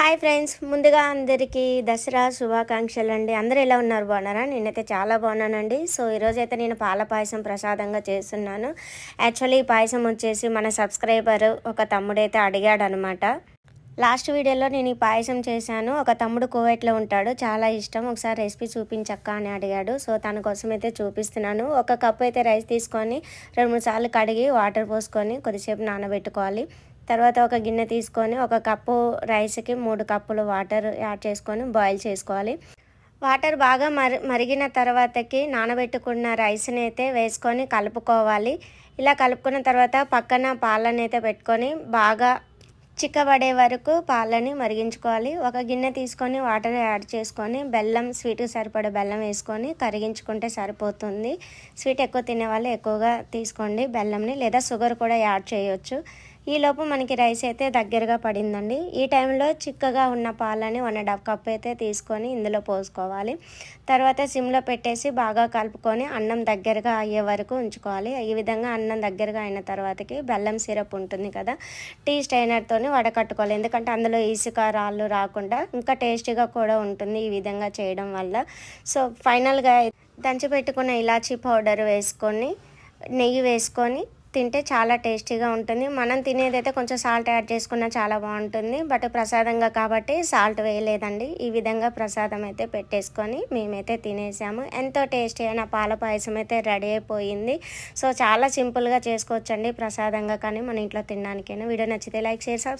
Hi friends. ముందుగా అందరికీ దసరా శుభాకాంక్షలు అండి. అందరూ ఎలా ఉన్నారు? బాగున్నారా? నేనైతే చాలా బాగున్నానండి. సో ఈరోజైతే నేను పాల పాయసం ప్రసాదంగా చేస్తున్నాను. యాక్చువల్లీ ఈ పాయసం వచ్చేసి మన సబ్స్క్రైబర్ ఒక తమ్ముడైతే అడిగాడు అనమాట లాస్ట్ వీడియోలో నేను ఈ పాయసం చేశాను. ఒక తమ్ముడు కోవైట్లో ఉంటాడు. చాలా ఇష్టం. ఒకసారి రెసిపీ చూపించక్క అని అడిగాడు. సో తన కోసం అయితే చూపిస్తున్నాను. ఒక కప్పు అయితే రైస్ తీసుకొని రెండు మూడు సార్లు కడిగి వాటర్ పోసుకొని కొద్దిసేపు నానబెట్టుకోవాలి. తర్వాత ఒక గిన్నె తీసుకొని ఒక కప్పు రైస్కి మూడు కప్పులు వాటర్ యాడ్ చేసుకొని బాయిల్ చేసుకోవాలి. వాటర్ బాగా మరి మరిగిన తర్వాతకి నానబెట్టుకున్న రైస్ని అయితే వేసుకొని కలుపుకోవాలి. ఇలా కలుపుకున్న తర్వాత పక్కన పాలని అయితే పెట్టుకొని బాగా చిక్కబడే వరకు పాలని మరిగించుకోవాలి. ఒక గిన్నె తీసుకొని వాటర్ యాడ్ చేసుకొని బెల్లం స్వీట్ సరిపడే బెల్లం వేసుకొని కరిగించుకుంటే సరిపోతుంది. స్వీట్ ఎక్కువ తినే వాళ్ళు ఎక్కువగా తీసుకోండి బెల్లంని లేదా షుగర్ కూడా యాడ్ చేయొచ్చు. ఈలోపు మనకి రైస్ అయితే దగ్గరగా పడిందండి. ఈ టైంలో చిక్కగా ఉన్న పాలని వన్ అండ్ హాఫ్ కప్ అయితే తీసుకొని ఇందులో పోసుకోవాలి. తర్వాత సిమ్లో పెట్టేసి బాగా కలుపుకొని అన్నం దగ్గరగా అయ్యే వరకు ఉంచుకోవాలి. ఈ విధంగా అన్నం దగ్గరగా అయిన తర్వాతకి బెల్లం సిరప్ ఉంటుంది కదా టీ స్టైనర్తో వడకట్టుకోవాలి. ఎందుకంటే అందులో ఇసుక రాళ్ళు రాకుండా ఇంకా టేస్టీగా కూడా ఉంటుంది ఈ విధంగా చేయడం వల్ల. సో ఫైనల్గా దంచి పెట్టుకున్న ఇలాచీ పౌడర్ వేసుకొని నెయ్యి వేసుకొని తింటే చాలా టేస్టీగా ఉంటుంది. మనం తినేదైతే కొంచెం సాల్ట్ యాడ్ చేసుకున్నా చాలా బాగుంటుంది. బట్ ప్రసాదంగా కాబట్టి సాల్ట్ వేయలేదండి. ఈ విధంగా ప్రసాదం అయితే పెట్టేసుకొని మేమైతే తినేసాము. ఎంతో టేస్టీ అయిన పాల పాయసం అయితే రెడీ అయిపోయింది. సో చాలా సింపుల్గా చేసుకోవచ్చండి ప్రసాదంగా. కానీ మన ఇంట్లో తినడానికైనా వీడియో నచ్చితే లైక్ షేర్ సబ్స్క్రైబ్